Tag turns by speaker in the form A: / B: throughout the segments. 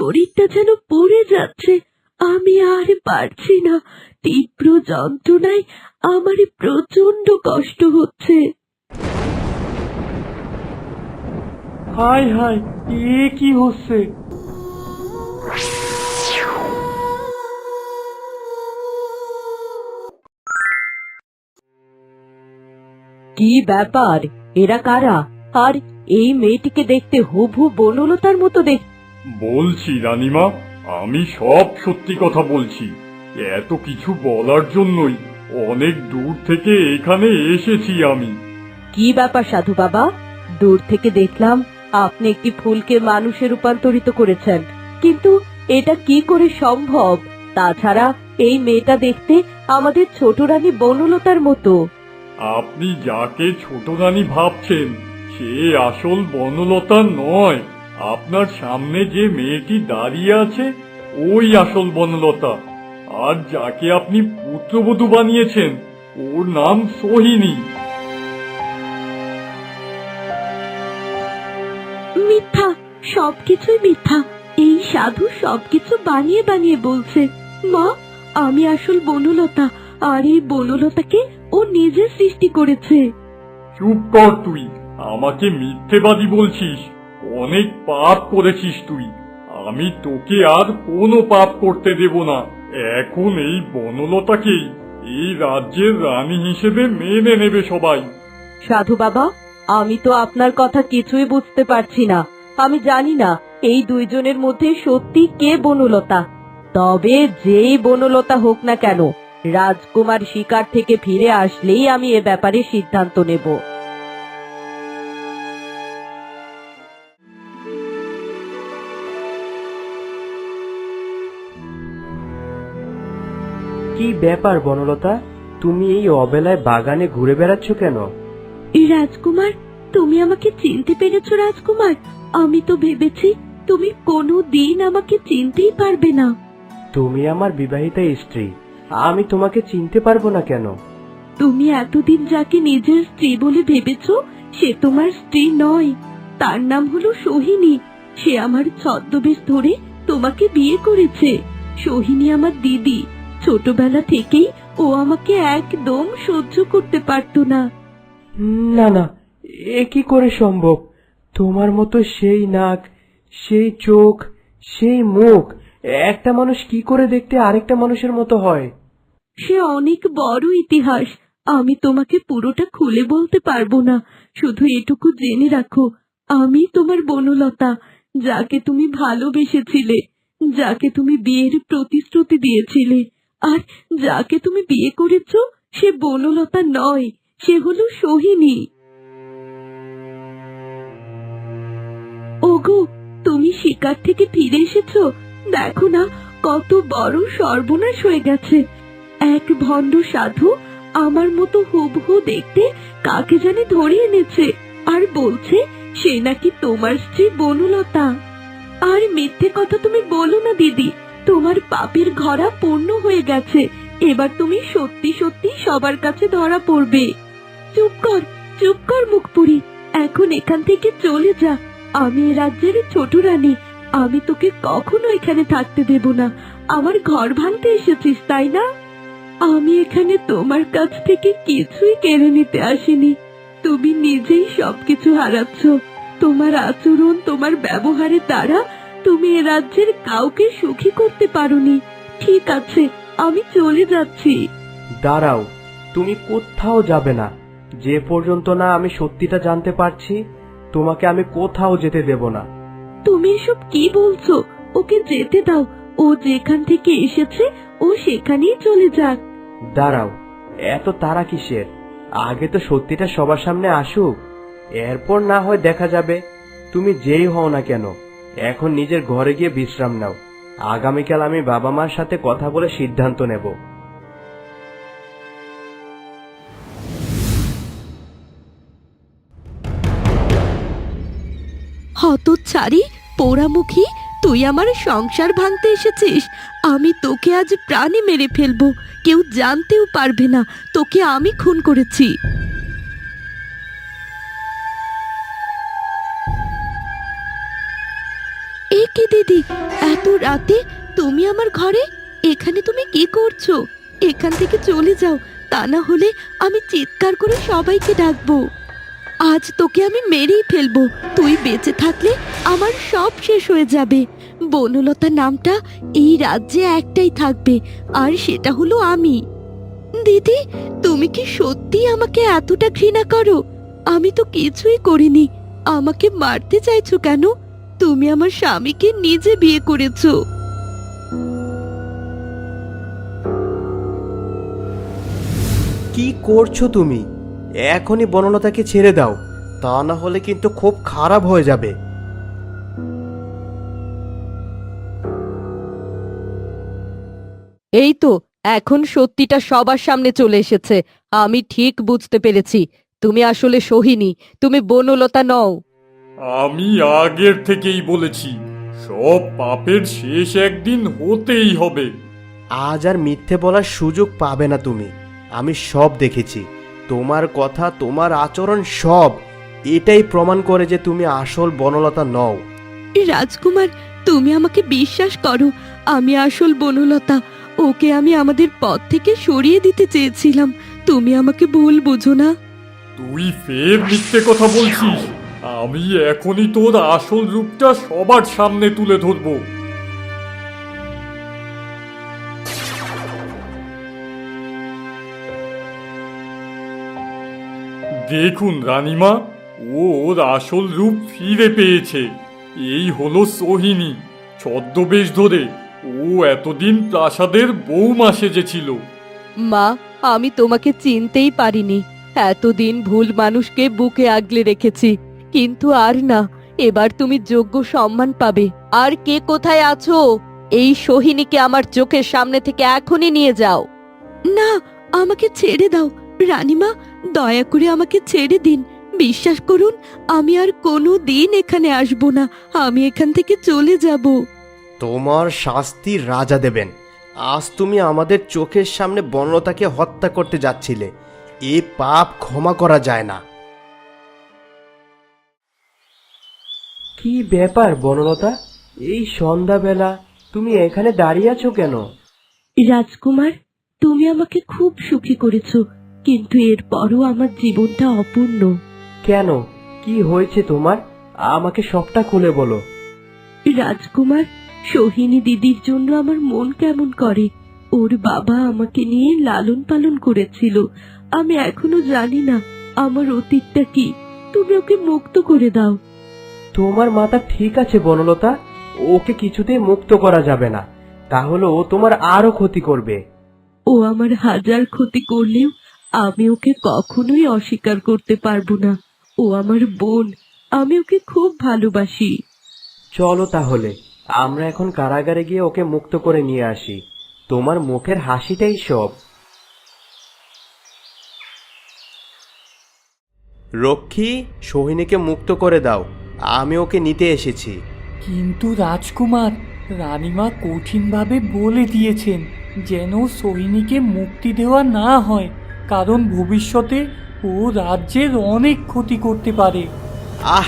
A: শরীরটা যেন পড়ে যাচ্ছে। আমি আর পারছি না। তীব্র যন্ত্রণায় আমার প্রচণ্ড কষ্ট হচ্ছে।
B: এ কি হচ্ছে?
A: কি ব্যাপার? এরা কারা? আর এই মেয়েটিকে দেখতে হুবহু বনলতার মতো দেখ
B: বলছি রানীমা আমি সব সত্যি কথা বলছি। এত কিছু বলার জন্যই অনেক দূর থেকে এখানে এসেছি আমি।
A: কি ব্যাপার সাধু বাবা? দূর থেকে দেখলাম আপনি একটি ফুলকে মানুষে রূপান্তরিত করেছেন। কিন্তু এটা কি করে সম্ভব? তাছাড়া এই মেয়েটা দেখতে আমাদের ছোট রানী বনলতার মতো।
B: আপনি যাকে ছোট রানী ভাবছেন সে আসল বনলতা নয়। আপনার সামনে যে মেয়েটি দাঁড়িয়ে আছে ওই আসল বনলতা। আর যাকে আপনি পুত্রবধূ বানিয়েছেন ওর নাম সোহিনী।
A: মিথ্যা সবকিছুই মিথ্যা। এই সাধু সবকিছু বানিয়ে বানিয়ে বলছে। মা আমি আসল বনলতা আর এই বনলতাকে ও নিজে সৃষ্টি করেছে।
B: চুপ কর তুই আমাকে মিথ্যেবাদী বলছিস। অনেক পাপ করেছিস তুই। আমি তোকে আর কোনো পাপ করতে দেব না। এখন এই বনলতাকেই এই রাজ্যের রানী হিসেবে মেনে নেবে সবাই।
A: সাধু বাবা, আমি তো আপনার কথা কিছুই বুঝতে পারছি না। আমি জানি না এই দুইজনের মধ্যে সত্যি কে বনলতা। তবে যেই বনলতা হোক না কেন, রাজকুমার শিকার থেকে ফিরে আসলেই আমি এ ব্যাপারে সিদ্ধান্ত নেব।
C: ব্যাপার বনলতা? তুমি এই অবেলায় বাগানে ঘুরে বেড়াচ্ছ কেন?
A: রাজকুমার তুমি আমাকে চিনতে পেরেছ রাজকুমার। আমি তো ভেবেছি তুমি কোনো দিন আমাকে চিনতেই পারবে না।
C: তুমি আমার বিবাহিতা স্ত্রী। আমি তোমাকে চিনতে পারব না কেন?
A: তুমি এতদিন যাকে নিজের স্ত্রী বলে ভেবেছো সে তোমার স্ত্রী নয়। তার নাম হলো সোহিনী। সে আমার ছদ্মবেশ ধরে তোমাকে বিয়ে করেছে। সোহিনী আমার দিদি। ছোটবেলা থেকেই ও আমাকে একদম সহ্য করতে পারতো না।
C: না না এ কি করে সম্ভব? তোমার মতো সেই নাক সেই চোখ সেই মুখ একটা মানুষ কি করে দেখতে আরেকটা মানুষের মতো হয়?
A: সে অনেক বড় ইতিহাস। আমি তোমাকে পুরোটা খুলে বলতে পারব না। শুধু এটুকু জেনে রাখো আমি তোমার বনলতা যাকে তুমি ভালোবেসেছিলে যাকে তুমি বিয়ের প্রতিশ্রুতি দিয়েছিলে। আর যাকে তুমি বিয়ে করেছ, সে বনলতা নয়, সে হলো সোহিনী। ওগো, তুমি শিকার থেকে ফিরে এসেছ? দেখো না, কত বড় সর্বনাশ হয়ে গেছে। এক ভণ্ড সাধু আমার মতো হুবহু দেখতে কাকে জানি ধরে এনেছে আর বলছে, সে নাকি তোমার স্ত্রী বনলতা। আর মিথ্যে কথা তুমি বলো না, দিদি। তোমার পাপের ঘরা পূর্ণ হয়ে গেছে। এবার তুমি সত্যি সত্যি সবার কাছে ধরা পড়বে। চুপ কর চুপ কর মুখপুরি। এখন এখান থেকে চলে যা। আমি এ রাজ্যের ছোট রানী। আমি তোকে কখনো এখানে থাকতে দেব না। আমার ঘর ভাঙতে এসেছিস, তাই না? আমি এখানে তোমার কাছ থেকে কিছুই কেড়ে নিতে আসিনি। তুমি নিজেই সবকিছু হারাচ্ছ। তোমার আচরণ, তোমার ব্যবহারের দ্বারা তুমি এ রাজ্যের কাউকে সুখী করতে পারোনি। ঠিক আছে আমি চলে যাচ্ছি।
C: দাঁড়াও তুমি কোথাও যাবে না। যে পর্যন্ত না আমি সত্যিটা জানতে পারছি তোমাকে আমি কোথাও যেতে দেব না।
A: তুমি এসব কি বলছো? ওকে যেতে দাও। ও যেখান থেকে এসেছে ও সেখানেই চলে যাক।
C: দাঁড়াও এত তারা কিসের? আগে তো সত্যিটা সবার সামনে আসুক। এরপর না হয় দেখা যাবে। তুমি যেই হও না কেন। এখন নিজের ঘরে গিয়ে বিশ্রাম নাও। আগামীকাল আমি বাবা মার সাথে কথা বলে সিদ্ধান্ত নেব।
A: হতচ্ছাড়ি, পোড়ামুখী, তুই আমার সংসার ভাঙতে এসেছিস। আমি তোকে আজ প্রাণে মেরে ফেলব। কেউ জানতেও পারবে না, তোকে আমি খুন করেছি।
D: কি, দিদি? এত রাতে তুমি আমার ঘরে? এখানে তুমি কি করছ? এখান থেকে চলে যাও, তা না হলে আমি চিৎকার করে সবাইকে ডাকবো। আজ তোকে আমি মেরেই ফেলব। তুই বেঁচে থাকলে আমার সব শেষ হয়ে যাবে। বনলতা নামটা এই রাজ্যে একটাই থাকবে, আর সেটা হলো আমি। দিদি, তুমি কি সত্যি আমাকে এতটা ঘৃণা করো? আমি তো কিছুই করিনি। আমাকে মারতে চাইছো কেন? তুমি আমার স্বামীকে নিজে বিয়ে করেছ।
C: কি করছ তুমি? এখনই বনলতাকে ছেড়ে দাও। তা না হলে কিন্তু খুব খারাপ হয়ে যাবে।
E: এই তো এখন সত্যিটা সবার সামনে চলে এসেছে। আমি ঠিক বুঝতে পেরেছি। তুমি আসলে সোহিনী। তুমি বনলতা নও।
B: আমি আগের থেকেই বলেছি সব পাপের শেষ একদিন হতেই হবে।
C: আজ আর মিথ্যে বলার সুযোগ পাবে না তুমি। আমি সব দেখেছি। তোমার কথা তোমার আচরণ সব। এটাই প্রমাণ করে যে তুমি আসল বনলতা নও।
D: রাজকুমার তুমি আমাকে বিশ্বাস করো আমি আসল বনলতা। ওকে আমি আমাদের পথ থেকে সরিয়ে দিতে চেয়েছিলাম। তুমি আমাকে ভুল বোঝো না।
B: তুই ফের মিথ্যে কথা বলছিস? আমি এখনই তোর আসল রূপটা সবার সামনে তুলে ধরবো। দেখুন, রানীমা, ওর আসল রূপ ফিরে পেয়েছে। এই হলো সোহিনী। ছদ্মবেশ ধরে ও এতদিন প্রাসাদের বৌমা সেজেছিল।
E: মা, আমি তোমাকে চিনতেই পারিনি। এতদিন ভুল মানুষকে বুকে আগলে রেখেছি। কিন্তু আর না এবার তুমি যোগ্য সম্মান পাবে। আর কে কোথায় আছো? এই সোহিনীকে আমার চোখের সামনে থেকে এখনই নিয়ে যাও।
D: না আমাকে ছেড়ে দাও। রানীমা দয়া করে আমাকে ছেড়ে দিন। বিশ্বাস করুন আমি আর কোনো দিন এখানে আসব না। আমি এখান থেকে চলে যাব।
C: তোমার শাস্তি রাজা দেবেন। আজ তুমি আমাদের চোখের সামনে বনলতাকে হত্যা করতে যাচ্ছিলে। এ পাপ ক্ষমা করা যায় না। কি ব্যাপার বনলতা? এই সন্ধ্যাবেলা তুমি এখানে দাঁড়িয়ে আছো কেন?
D: রাজকুমার তুমি আমাকে খুব সুখী করেছ কিন্তু এরপরও আমার জীবনটা অপূর্ণ।
C: কেন? কি হয়েছে তোমার? আমাকে সবটা খুলে বলো।
D: রাজকুমার সোহিনী দিদির জন্য আমার মন কেমন করে? ওর বাবা আমাকে নিয়ে লালন পালন করেছিল। আমি এখনও জানি না আমার অতীতটা কি। তুমি ওকে মুক্ত করে দাও।
C: তোমার মাথা ঠিক আছে বনলতা। ওকে কিছুতেই মুক্ত করা যাবে না। তাহলে ও তোমার আরও ক্ষতি করবে।
D: ও আমার হাজার ক্ষতি করলেও আমি ওকে কখনোই অস্বীকার করতে পারব না। ও আমার বোন আমি ওকে খুব ভালোবাসি।
C: চলো তাহলে আমরা এখন কারাগারে গিয়ে ওকে মুক্ত করে নিয়ে আসি। তোমার মুখের হাসিটাই সব। রক্ষী সোহিনীকে মুক্ত করে দাও। আমি ওকে নিতে এসেছি।
F: কিন্তু রাজকুমার রানীমা কঠিনভাবে বলে দিয়েছেন যেন সৈনিকে মুক্তি দেওয়া না হয় কারণ ভবিষ্যতে ও রাজ্যের অনেক ক্ষতি করতে পারে।
C: আহ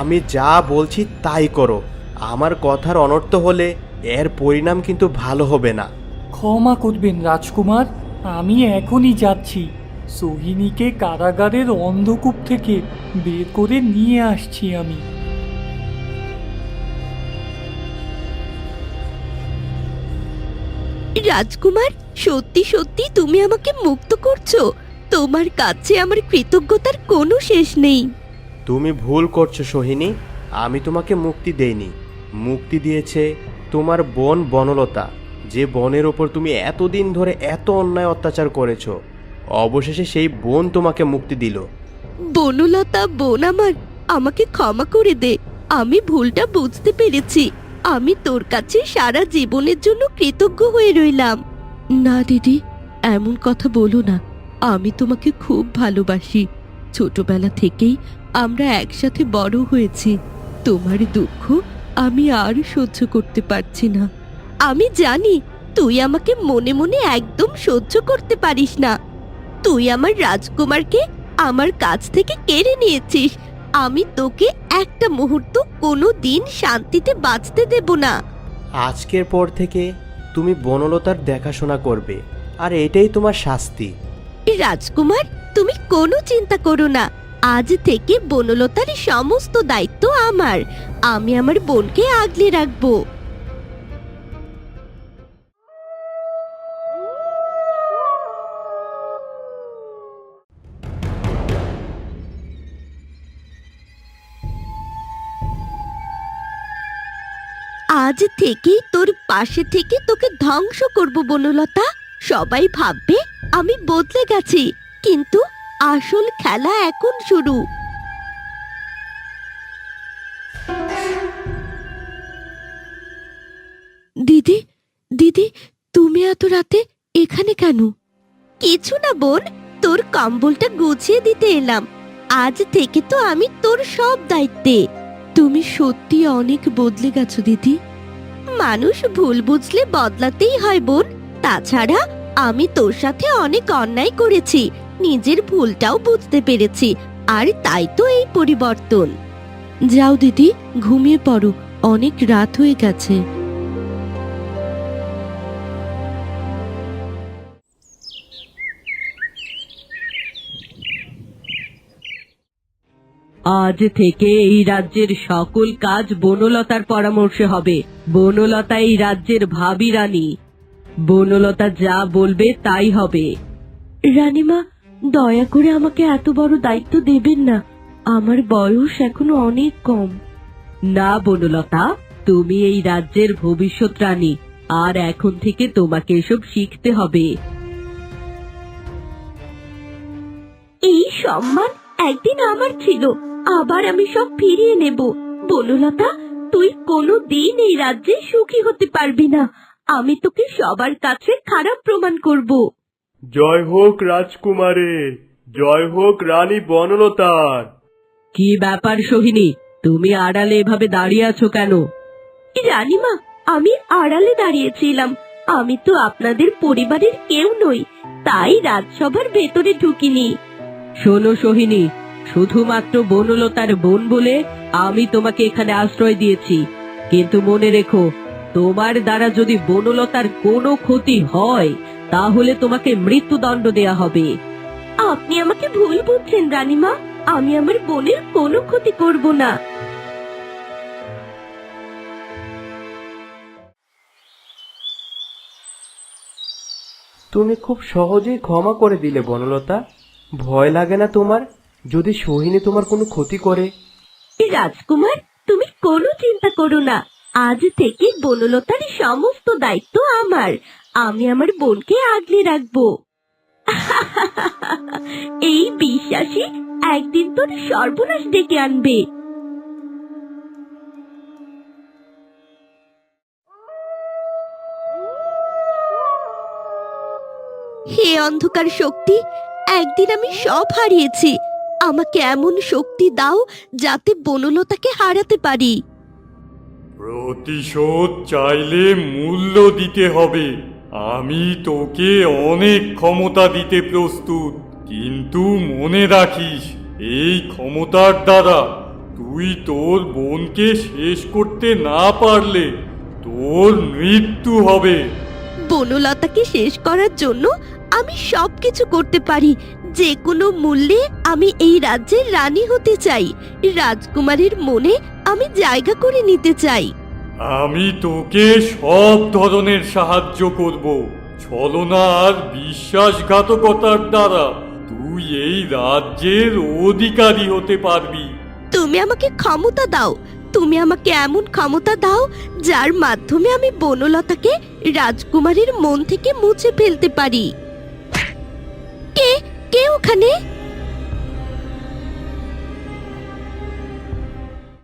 C: আমি যা বলছি তাই করো। আমার কথার অনর্থ হলে এর পরিণাম কিন্তু ভালো হবে না।
F: ক্ষমা করবেন রাজকুমার আমি এখনই যাচ্ছি। সোহিনীকে কারাগারের অন্ধকূপ থেকে বের করে নিয়ে আসছি আমি।
D: রাজকুমার সত্যি সত্যি তুমি আমাকে মুক্ত করছ। তোমার কাছে আমার কৃতজ্ঞতার কোনো শেষ নেই।
C: তুমি ভুল করছ সোহিনী আমি তোমাকে মুক্তি দেইনি। মুক্তি দিয়েছে তোমার বোন বনলতা যে বনের ওপর তুমি এতদিন ধরে এত অন্যায় অত্যাচার করেছ। অবশেষে সেই বোন তোমাকে মুক্তি দিল।
D: বনলতা, বোন আমার, আমাকে ক্ষমা করে দে। আমি ভুলটা বুঝতে পেরেছি। আমি তোর কাছে সারা জীবনের জন্য কৃতজ্ঞ হয়ে রইলাম। না, দিদি, এমন কথা বলো না। আমি তোমাকে খুব ভালোবাসি। ছোটবেলা থেকেই আমরা একসাথে বড় হয়েছি। তোমার দুঃখ আমি আর সহ্য করতে পারছি না। আমি জানি তুই আমাকে মনে মনে একদম সহ্য করতে পারিস না। তুই আমার রাজকুমারকে আমার কাছ থেকে কেড়ে নিয়েছিস। আমি তোকে একটা মুহূর্ত কোনো দিন শান্তিতে বাঁচতে দেব না।
C: আজকের পর থেকে তুমি বনলতার দেখাশোনা করবে আর এটাই তোমার শাস্তি।
D: রাজকুমার তুমি কোনো চিন্তা করো না। আজ থেকে বনলতার সমস্ত দায়িত্ব আমার। আমি আমার বোনকে আগলে রাখব। আজ থেকেই তোর পাশে থেকে তোকে ধ্বংস করব বনলতা সবাই ভাববে আমি বদলে গেছি, কিন্তু আসল খেলা এখন শুরু। দিদি দিদি, তুমি এত রাতে এখানে কেন? কিছু না বোন, তোর কম্বলটা গুছিয়ে দিতে এলাম। আজ থেকে তো আমি তোর সব দায়িত্বে। তুমি সত্যি অনেক বদলে গেছো দিদি। মানুষ ভুল বুঝলে বদলাতেই হয়, বোন। তাছাড়া আমি তোর সাথে অনেক অন্যায় করেছি, নিজের ভুলটাও বুঝতে পেরেছি, আর তাই তো এই পরিবর্তন। যাও দিদি, ঘুমিয়ে পড়ো, অনেক রাত হয়ে গেছে। আজ থেকে এই রাজ্যের সকল কাজ বনলতার পরামর্শে হবে। বনলতা এই রাজ্যের ভাবি রানী। বনলতা যা বলবে তাই হবে। রানীমা, দয়া করে আমাকে এত বড় দায়িত্ব দেবেন না। আমার বয়স এখনও অনেক কম। না, বনলতা, তুমি এই রাজ্যের ভবিষ্যৎ রানী। আর এখন থেকে তোমাকে এসব শিখতে হবে। এই সম্মান একদিন আমার ছিল। আবার আমি সব ফিরিয়ে নেব। বনলতা তুই কোনো দিন এই রাজ্যে সুখী হতে পারবি না। আমি তোকে সবার কাছে খারাপ প্রমাণ করব।
C: জয় হোক রাজকুমারের জয় হোক রানী বনলতার।
D: কি ব্যাপার সোহিনী তুমি আড়ালে এভাবে দাঁড়িয়ে আছো কেন? রানীমা আমি আড়ালে দাঁড়িয়েছিলাম। আমি তো আপনাদের পরিবারের কেউ নই তাই রাজসভার ভেতরে ঢুকিনি। শোনো সোহিনী শুধুমাত্র বনলতার বোন বলে আমি তোমাকে এখানে আশ্রয় দিয়েছি। কিন্তু মনে রেখো তোমার দ্বারা যদি বনলতার কোনো ক্ষতি হয় তাহলে তোমাকে মৃত্যুদণ্ড দেয়া হবে। আপনি আমাকে ভুল বুঝছেন রানীমা। আমি আমার বোনের কোনো ক্ষতি করব না।
C: তুমি খুব সহজেই ক্ষমা করে দিলে বনলতা। ভয় লাগে না তোমার? যদি সোহিনী তোমার কোনো ক্ষতি করে?
D: রাজকুমার তুমি কোনো চিন্তা করো না। আজ থেকে বনলতার সমস্ত দায়িত্ব আমার। আমি আমার বোনকে আগলে রাখব। এই বিশ্বাসী একদিন তোর সর্বনাশ ডেকে আনবে। হে অন্ধকার শক্তি একদিন আমি সব হারিয়েছি। আমাকে এমন শক্তি দাও যাতে বনলতাকে হারাতে পারি।
B: প্রতিশোধ চাইলে মূল্য দিতে হবে। আমি তোকে অনেক ক্ষমতা দিতে প্রস্তুত কিন্তু মনে রাখিস এই ক্ষমতার দ্বারা তুই তোর বোনকে শেষ করতে না পারলে তোর মৃত্যু হবে।
D: বনলতাকে শেষ করার জন্য আমি সবকিছু করতে পারি যে কোনো মূল্যে আমি এই রাজ্যের রানী হতে চাই। রাজকুমারীর মনে আমি জায়গা করে নিতে চাই।
B: আমি তোকে সব ধরনের সাহায্য করব। ছলনা আর বিশ্বাসঘাতকতার দ্বারা তুই এই রাজ্যের অধিকারী হতে পারবি।
D: তুমি আমাকে ক্ষমতা দাও। তুমি আমাকে এমন ক্ষমতা দাও যার মাধ্যমে আমি বনলতাকে রাজকুমারীর মন থেকে মুছে ফেলতে পারি। কে? কে ওখানে